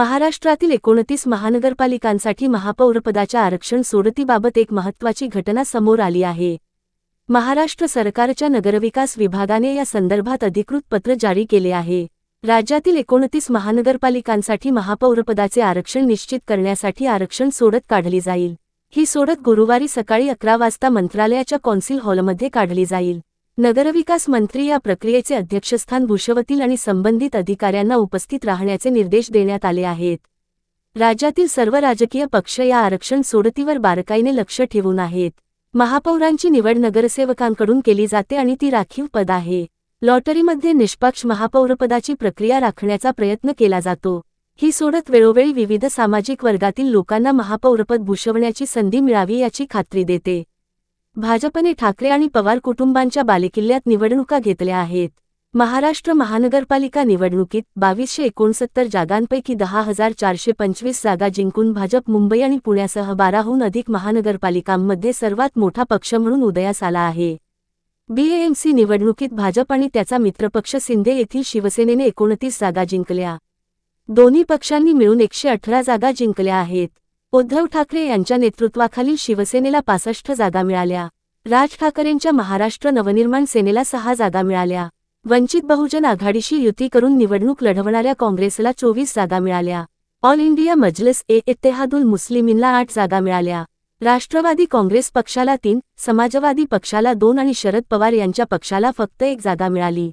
महाराष्ट्रातील एकोणतीस महानगरपालिकांसाठी महापौरपदाच्या आरक्षण सोडतीबाबत एक महत्त्वाची घटना समोर आली आहे. महाराष्ट्र सरकारच्या नगरविकास विभागाने या संदर्भात अधिकृत पत्र जारी केले आहे. राज्यातील एकोणतीस महानगरपालिकांसाठी महापौरपदाचे आरक्षण निश्चित करण्यासाठी आरक्षण सोडत काढली जाईल. ही सोडत गुरुवारी सकाळी अकरा वाजता मंत्रालयाच्या कौन्सिल हॉलमध्ये काढली जाईल. नगरविकास मंत्री या प्रक्रियेचे अध्यक्षस्थान भूषवतील आणि संबंधित अधिकाऱ्यांना उपस्थित राहण्याचे निर्देश देण्यात आले आहेत. राज्यातील सर्व राजकीय पक्ष या आरक्षण सोडतीवर बारकाईने लक्ष ठेवून आहेत. महापौरांची निवड नगरसेवकांकडून केली जाते आणि ती राखीव पद आहे. लॉटरीमध्ये निष्पक्ष महापौरपदाची प्रक्रिया राखण्याचा प्रयत्न केला जातो. ही सोडत वेळोवेळी विविध सामाजिक वर्गातील लोकांना महापौरपद भूषवण्याची संधी मिळावी याची खात्री देते. भाजपने ठाकरे आणि पवार कुटुंबांच्या बालेकिल्ल्यात निवडणुका घेतल्या आहेत. महाराष्ट्र महानगरपालिका निवडणुकीत बावीसशे एकोणसत्तर जागांपैकी दहा हजार चारशे पंचवीस जागा जिंकून भाजप मुंबई आणि पुण्यासह बाराहून अधिक महानगरपालिकांमध्ये सर्वात मोठा पक्ष म्हणून उदयास आला आहे. बीएएमसी निवडणुकीत भाजप आणि त्याचा मित्रपक्ष सिंधे येथील शिवसेनेने एकोणतीस जागा जिंकल्या. दोन्ही पक्षांनी मिळून एकशे अठरा जागा जिंकल्या आहेत. उद्धव ठाकरे यांच्या नेतृत्वाखालील शिवसेनेला पासष्ट जागा मिळाल्या. राज ठाकरेंच्या महाराष्ट्र नवनिर्माण सेनेला सहा जागा मिळाल्या. वंचित बहुजन आघाडीशी युती करून निवडणूक लढवणाऱ्या काँग्रेसला चोवीस जागा मिळाल्या. ऑल इंडिया मजलिस ए इत्तेहादुल मुस्लिमींना आठ जागा मिळाल्या. राष्ट्रवादी काँग्रेस पक्षाला तीन समाजवादी पक्षाला दोन आणि शरद पवार यांच्या पक्षाला फक्त एक जागा मिळाली.